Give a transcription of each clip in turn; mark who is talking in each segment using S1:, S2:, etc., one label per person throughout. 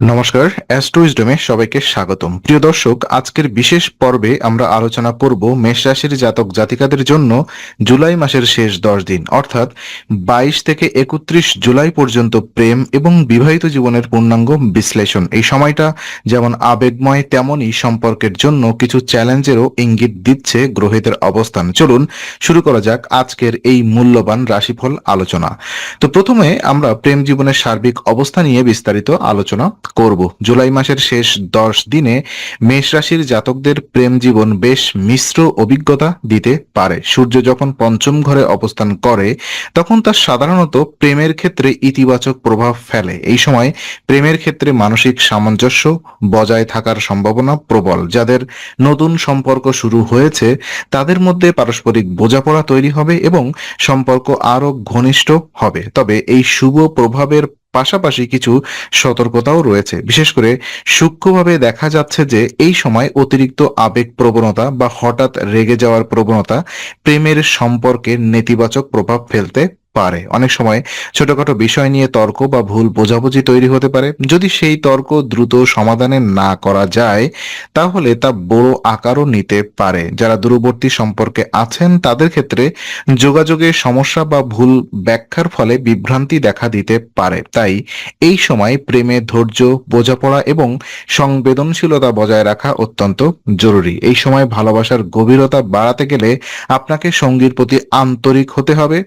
S1: নমস্কার অ্যাস্ট্রোইজডমে সবাইকে স্বাগতম। প্রিয় দর্শক, আজকের বিশেষ পর্বে আমরা আলোচনা করব মেষ রাশির জাতক জাতিকাদের জন্য জুলাই মাসের শেষ দশ দিন, অর্থাৎ বাইশ থেকে একত্রিশ জুলাই পর্যন্ত প্রেম এবং বিবাহিত জীবনের পূর্ণাঙ্গ বিশ্লেষণ। এই সময়টা যেমন আবেগময়, তেমনই সম্পর্কের জন্য কিছু চ্যালেঞ্জেরও ইঙ্গিত দিচ্ছে গ্রহেদের অবস্থান। চলুন শুরু করা যাক আজকের এই মূল্যবান রাশিফল আলোচনা। তো প্রথমে আমরা প্রেম জীবনের সার্বিক অবস্থা নিয়ে বিস্তারিত আলোচনা করব। জুলাই মাসের শেষ দশ দিনে মেষ রাশির জাতকদের প্রেম জীবন বেশ মিশ্র অভিজ্ঞতা দিতে পারে। সূর্য যখন পঞ্চম ঘরে অবস্থান করে, তখন তা সাধারণত প্রেমের ক্ষেত্রে ইতিবাচক প্রভাব ফেলে। এই সময় প্রেমের ক্ষেত্রে মানসিক সামঞ্জস্য বজায় থাকার সম্ভাবনা প্রবল। যাদের নতুন সম্পর্ক শুরু হয়েছে, তাদের মধ্যে পারস্পরিক বোঝাপড়া তৈরি হবে এবং সম্পর্ক আরও ঘনিষ্ঠ হবে। তবে এই শুভ প্রভাবের পাশাপাশি কিছু সতর্কতাও রয়েছে। বিশেষ করে সূক্ষ্মভাবে দেখা যাচ্ছে যে এই সময় অতিরিক্ত আবেগ প্রবণতা বা হঠাৎ রেগে যাওয়ার প্রবণতা প্রেমের সম্পর্কে নেতিবাচক প্রভাব ফেলতে পারে। অনেক সময় ছোটখাটো বিষয় নিয়ে তর্ক বা ভুল বোঝাবুঝি তৈরি হতে পারে। যদি সেই তর্ক দ্রুত সমাধানে না করা যায়, তাহলে তা বড় আকারও নিতে পারে। যারা দূরবর্তী সম্পর্কে আছেন, তাদের ক্ষেত্রে যোগাযোগের সমস্যা বা ভুল ব্যাখ্যার ফলে বিভ্রান্তি দেখা দিতে পারে। তাই এই সময় প্রেমে ধৈর্য, বোঝাপড়া এবং সংবেদনশীলতা বজায় রাখা অত্যন্ত জরুরি। এই সময় ভালোবাসার গভীরতা বাড়াতে গেলে আপনাকে সঙ্গীর প্রতি আন্তরিক হতে হবে।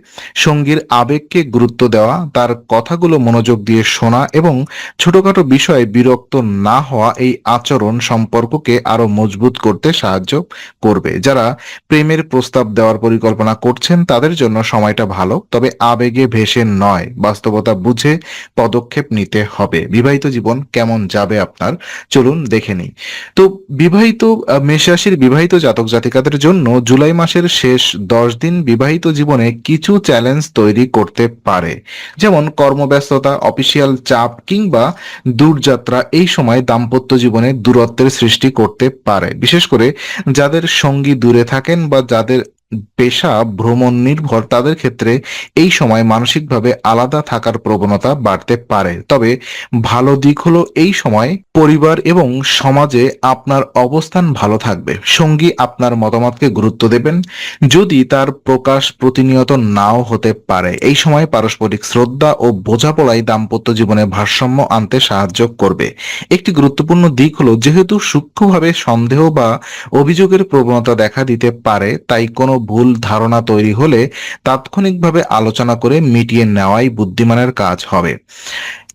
S1: সঙ্গীর আবেগকে গুরুত্ব দেওয়া তার কথাগুলো মনোযোগ দিয়ে শোনা এবং ছোটখাটো বিষয়ে বিরক্ত না হওয়া এই আচরণ সম্পর্ককে আরও মজবুত করতে সাহায্য করবে। যারা প্রেমের প্রস্তাব দেওয়ার পরিকল্পনা করছেন তাদের জন্য সময়টা ভালো তবে আবেগে ভেসে নয় বাস্তবতা বুঝে পদক্ষেপ নিতে হবে। বিবাহিত জীবন কেমন যাবে আপনার? চলুন দেখে নিই। তো বিবাহিত আহ, মেষ রাশির বিবাহিত জাতক জাতিকাদের জন্য জুলাই মাসের শেষ দশ দিন বিবাহিত জীবনে কিছু চ্যালেঞ্জ তৈরি করতে পারে। যেমন কর্মব্যস্ততা, অফিসিয়াল চাপ কিংবা দূরযাত্রা এই সময় দাম্পত্য জীবনে দূরত্বের সৃষ্টি করতে পারে। বিশেষ করে যাদের সঙ্গী দূরে থাকেন বা যাদের পেশা, ভ্রমণ নির্ভর তাদের ক্ষেত্রে এই সময় মানসিকভাবে আলাদা থাকার প্রবণতা বাড়তে পারে। তবে ভালো দিক হলো এই সময় পরিবার এবং সমাজে আপনার অবস্থান ভালো থাকবে। সঙ্গী আপনার মতামতকে গুরুত্ব দেবেন, যদি তার প্রকাশ প্রতিনিয়ত নাও হতে পারে। এই সময় পারস্পরিক শ্রদ্ধা ও বোঝাপড়াই দাম্পত্য জীবনে ভারসাম্য আনতে সাহায্য করবে। একটি গুরুত্বপূর্ণ দিক হলো, যেহেতু সূক্ষ্মভাবে সন্দেহ বা অভিযোগের প্রবণতা দেখা দিতে পারে, তাই কোনো ভুল ধারণা তৈরি হলে তাৎক্ষণিকভাবে আলোচনা করে মিটিয়ে নেওয়াই বুদ্ধিমানের কাজ হবে।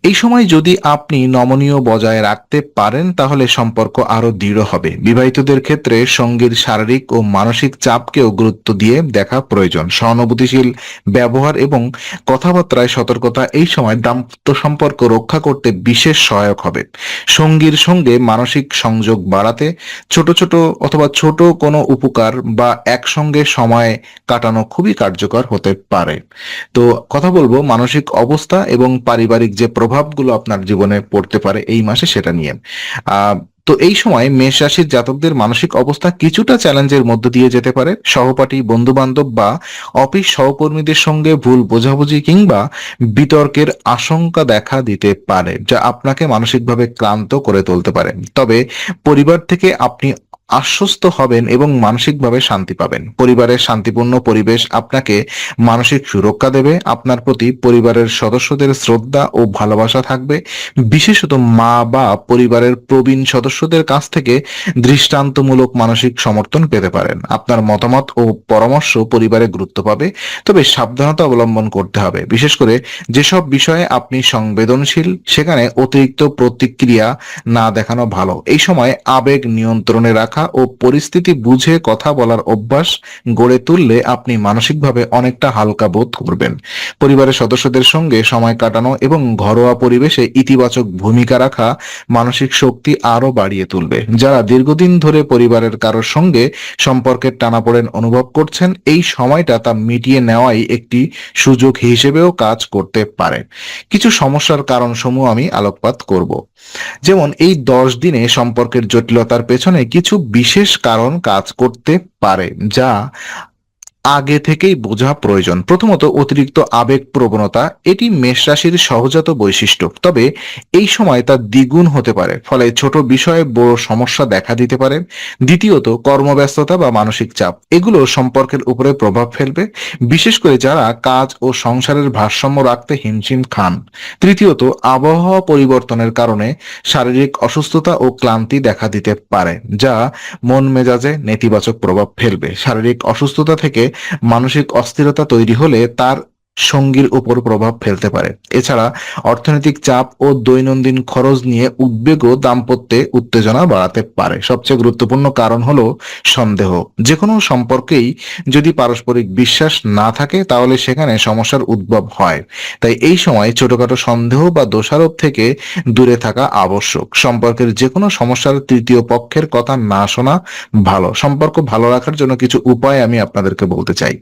S1: এই সময় যদি আপনি নমনীয় বজায় রাখতে পারেন, তাহলে সম্পর্ক আরও দৃঢ় হবে। বিবাহিতদের ক্ষেত্রে সঙ্গীর শারীরিক ও মানসিক চাপকেও গুরুত্ব দিয়ে দেখা প্রয়োজন। সহানুভূতিশীল ব্যবহার এবং কথাবার্তায় সতর্কতা এই সময় দাম্পত্য সম্পর্ক রক্ষা করতে বিশেষ সহায়ক হবে। সঙ্গীর সঙ্গে মানসিক সংযোগ বাড়াতে ছোট ছোট অথবা ছোট কোনো উপকার বা একসঙ্গে সময় কাটানো খুবই কার্যকর হতে পারে। তো কথা বলব, মানসিক অবস্থা এবং পারিবারিক যে প্রভাবগুলো আপনার জীবনে পড়তে পারে এই মাসে সেটা নিয়ে। তো এই সময় মেষ রাশির জাতকদের মানসিক অবস্থা কিছুটা চ্যালেঞ্জের মধ্য দিয়ে যেতে পারে। সহপাঠী বন্ধু বান্ধব বা অফিস সহকর্মীদের সঙ্গে ভুল বোঝাবুঝি কিংবা বিতর্কের আশঙ্কা দেখা দিতে পারে, যা আপনাকে মানসিকভাবে ক্লান্ত করে তুলতে পারে। তবে পরিবার থেকে আপনি আশ্বস্ত হবেন এবং মানসিকভাবে শান্তি পাবেন। পরিবারের শান্তিপূর্ণ পরিবেশ আপনাকে মানসিক সুরক্ষা দেবে, আপনার প্রতি পরিবারের সদস্যদের শ্রদ্ধা ও ভালোবাসা থাকবে। বিশেষত মা বা পরিবারের প্রবীণ সদস্যদের কাছ থেকে দৃষ্টান্তমূলক মানসিক সমর্থন পেতে পারেন। আপনার মতামত ও পরামর্শ পরিবারে গুরুত্ব পাবে, তবে সাবধানতা অবলম্বন করতে হবে। বিশেষ করে যেসব বিষয়ে আপনি সংবেদনশীল, সেখানে অতিরিক্ত প্রতিক্রিয়া না দেখানো ভালো। এই সময় আবেগ নিয়ন্ত্রণে রাখা ও পরিস্থিতি বুঝে কথা বলার অভ্যাস গড়ে তুললে আপনি মানসিকভাবে অনেকটা হালকা বোধ করবেন। পরিবারের সদস্যদের সঙ্গে সময় কাটানো এবং ঘরোয়া পরিবেশে ইতিবাচক ভূমিকা রাখা মানসিক শক্তি আরও বাড়িয়ে তুলবে। যারা দীর্ঘদিন ধরে পরিবারের কারোর সঙ্গে সম্পর্কের টানাপোড়েন অনুভব করছেন, এই সময়টা তা মিটিয়ে নেওয়াই একটি সুযোগ হিসেবেও কাজ করতে পারে। কিছু সমস্যার কারণ সমূহ আমি আলোকপাত করব। যেমন, এই দশ দিনে সম্পর্কের জটিলতার পেছনে কিছু বিশেষ কারণ কাজ করতে পারে যা আগে থেকেই বোঝা প্রয়োজন। প্রথমত, অতিরিক্ত আবেগ প্রবণতা, এটি মেষ রাশির সহজাত বৈশিষ্ট্য। তবে, এই সময় তা দ্বিগুণ হতে পারে, ফলে ছোট বিষয়ে বড় সমস্যা দেখা দিতে পারে। দ্বিতীয়ত, কর্মব্যস্ততা বা মানসিক চাপ, এগুলো সম্পর্কের উপরে প্রভাব ফেলবে, বিশেষ করে যারা কাজ ও সংসারের ভারসাম্য রাখতে হিমশিম খান। তৃতীয়ত, আবহাওয়া পরিবর্তনের কারণে শারীরিক অসুস্থতা ও ক্লান্তি দেখা দিতে পারে, যা মন মেজাজে নেতিবাচক প্রভাব ফেলবে। শারীরিক অসুস্থতা থেকে মানসিক অস্থিরতা তৈরি হলে তার সঙ্গীর উপর প্রভাব ফেলতে পারে। এছাড়া অর্থনৈতিক চাপ ও দৈনন্দিন খরচ নিয়ে উদ্বেগ ও দাম্পত্যে উত্তেজনা বাড়াতে পারে। সবচেয়ে গুরুত্বপূর্ণ কারণ হলো সন্দেহ। যে কোনো সম্পর্কেই যদি পারস্পরিক বিশ্বাস না থাকে, তাহলে সেখানে সমস্যার উদ্ভব হয়। তাই এই সময় ছোটখাটো সন্দেহ বা দোষারোপ থেকে দূরে থাকা আবশ্যক। সম্পর্কের যে কোনো সমস্যার তৃতীয় পক্ষের কথা না শোনা ভালো। সম্পর্ক ভালো রাখার জন্য কিছু উপায় আমি আপনাদেরকে বলতে চাই।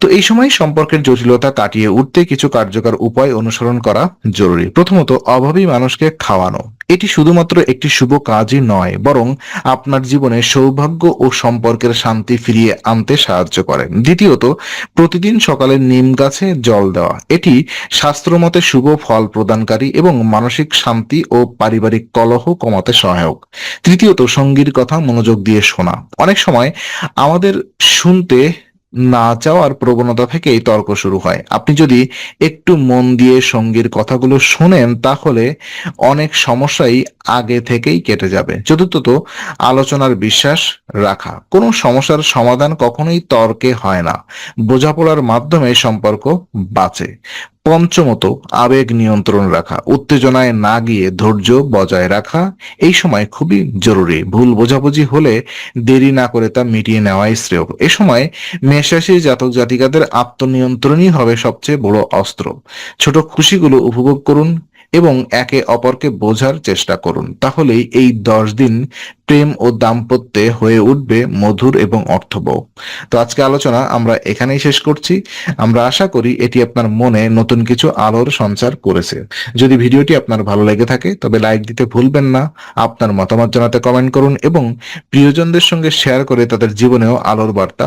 S1: তো এই সময় সম্পর্কের জটিলতা কাটিয়ে উঠতে কিছু কার্যকর উপায় অনুসরণ করা জরুরি। প্রথমত, অভাবী মানুষকে খাওয়ানো। এটি শুধুমাত্র একটি শুভ কাজই নয়, বরং আপনার জীবনে সৌভাগ্য ও সম্পর্কের শান্তি ফিরিয়ে আনতে সাহায্য করে। দ্বিতীয়ত, প্রতিদিন সকালে নিম গাছে জল দেওয়া। এটি শাস্ত্রমতে শুভ ফল প্রদানকারী এবং মানসিক শান্তি ও পারিবারিক কলহ কমাতে সহায়ক। তৃতীয়ত, সঙ্গীর কথা মনোযোগ দিয়ে শোনা। অনেক সময় আমাদের শুনতে না চাওয়ার প্রবণতা থেকে এই তর্ক শুরু হয়। আপনি যদি একটু মন দিয়ে সঙ্গীর কথাগুলো শোনেন, তাহলে অনেক সমস্যাই আগে থেকেই কেটে যাবে। চতুর্থত, আলোচনার বিশ্বাস রাখা। কোনো সমস্যার সমাধান কখনোই তর্কে হয় না। বোঝাপড়ার মাধ্যমে সম্পর্ক বাঁচে। পঞ্চমত, আবেগ নিয়ন্ত্রণ রাখা, উত্তেজনায় না গিয়ে ধৈর্য বজায় রাখা, এই সময় খুবই জরুরি। ভুল বোঝাবুঝি হলে দেরি না করে তা মিটিয়ে নেওয়াই শ্রেয়। এ সময় মেষরাশির জাতক জাতিকাদের আত্মনিয়ন্ত্রণই হবে সবচেয়ে বড় অস্ত্র। ছোট খুশিগুলো উপভোগ করুন এবং একে অপরকে বোঝার চেষ্টা করুন। তাহলেই এই দশ দিন প্রেম ও দাম্পত্যে হয়ে উঠবে মধুর এবং অর্থবহ। তো আজকে আলোচনা আমরা এখানেই শেষ করছি। আমরা আশা করি এটি আপনার মনে নতুন কিছু আলোর সঞ্চার করেছে। যদি ভিডিওটি আপনার ভালো লেগে থাকে, তবে লাইক দিতে ভুলবেন না, আপনার মতামত জানাতে কমেন্ট করুন এবং প্রিয়জনদের সঙ্গে শেয়ার করে তাদের জীবনেও আলোর বার্তা